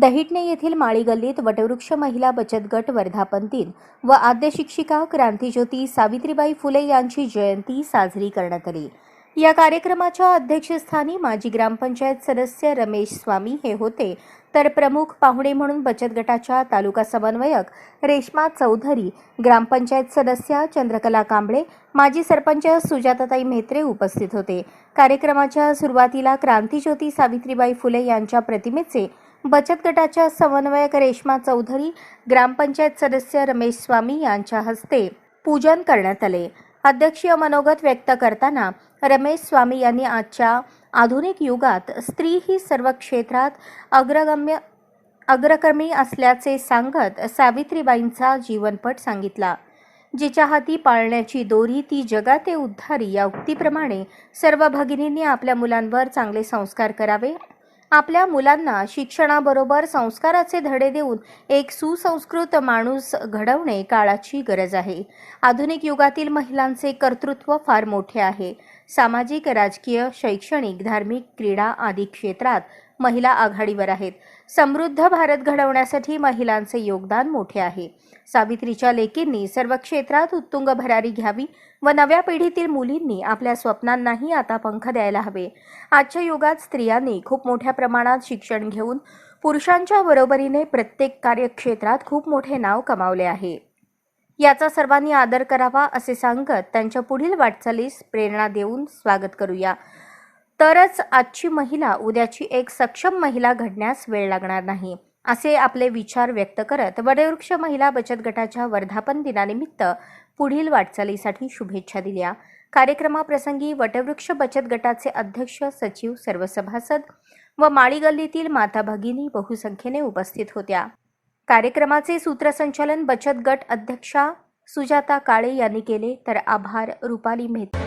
दहिटणे येथील माळी गल्लीत वटवृक्ष महिला बचत गट वर्धापन दिन व आद्य शिक्षिका क्रांतीज्योती सावित्रीबाई फुले यांची जयंती साजरी करण्यात आली. या कार्यक्रमाच्या अध्यक्षस्थानी माजी ग्रामपंचायत सदस्य रमेश स्वामी हे होते. तर प्रमुख पाहुणे म्हणून बचत गटाच्या तालुका समन्वयक रेश्मा चौधरी ग्रामपंचायत सदस्या चंद्रकला कांबळे माजी सरपंच सुजाताताई म्हेत्रे उपस्थित होते. कार्यक्रमाच्या सुरुवातीला क्रांतीज्योती सावित्रीबाई फुले यांच्या प्रतिमेचे बचत गटाच्या समन्वयक रेश्मा चौधरी ग्रामपंचायत सदस्य रमेश स्वामी यांच्या हस्ते पूजन करण्यात आले. अध्यक्षीय मनोगत व्यक्त करताना रमेश स्वामी यांनी आजच्या आधुनिक युगात स्त्री ही सर्व क्षेत्रात अग्रगम्य अग्रक्रमी असल्याचे सांगत सावित्रीबाईंचा जीवनपट सांगितला. जिच्या हाती पाळण्याची दोरी ती जगाते उद्धारी या उक्तीप्रमाणे सर्व भगिनींनी आपल्या मुलांवर चांगले संस्कार करावे आपल्या मुलांना शिक्षणाबरोबर संस्काराचे धडे देऊन एक सुसंस्कृत माणूस घडवणे काळाची गरज आहे. आधुनिक युगातील महिलांचे कर्तृत्व फार मोठे आहे. सामाजिक राजकीय शैक्षणिक धार्मिक क्रीडा आदी क्षेत्रात महिला आघाडीवर आहेत. समृद्ध भारत घडवण्यासाठी महिलांचे योगदान मोठे आहे. सावित्रीच्या लेकींनी सर्व क्षेत्रात उत्तुंग भरारी घ्यावी व नव्या पिढीतील मुलींनी आपल्या स्वप्नांनाही आता पंख द्यायला हवे. आजच्या युगात स्त्रियांनी खूप मोठ्या प्रमाणात शिक्षण घेऊन पुरुषांच्या बरोबरीने प्रत्येक कार्यक्षेत्रात खूप मोठे नाव कमावले आहे. याचा सर्वांनी आदर करावा असे सांगत त्यांच्या पुढील वाटचालीस प्रेरणा देऊन स्वागत करूया. तरच आजची महिला उद्याची एक सक्षम महिला घडण्यास वेळ लागणार नाही असे आपले विचार व्यक्त करत वडवृक्ष महिला बचत गटाच्या वर्धापन दिनानिमित्त पुढील वाटचालीसाठी शुभेच्छा दिल्या. कार्यक्रमाप्रसंगी वटवृक्ष बचत गटाचे अध्यक्ष सचिव सर्व सभासद व माळी गल्लीतील माता भगिनी बहुसंख्येने उपस्थित होत्या. कार्यक्रमाचे सूत्रसंचालन बचत गट अध्यक्षा सुजाता काळे यांनी केले तर आभार रुपाली मेहता.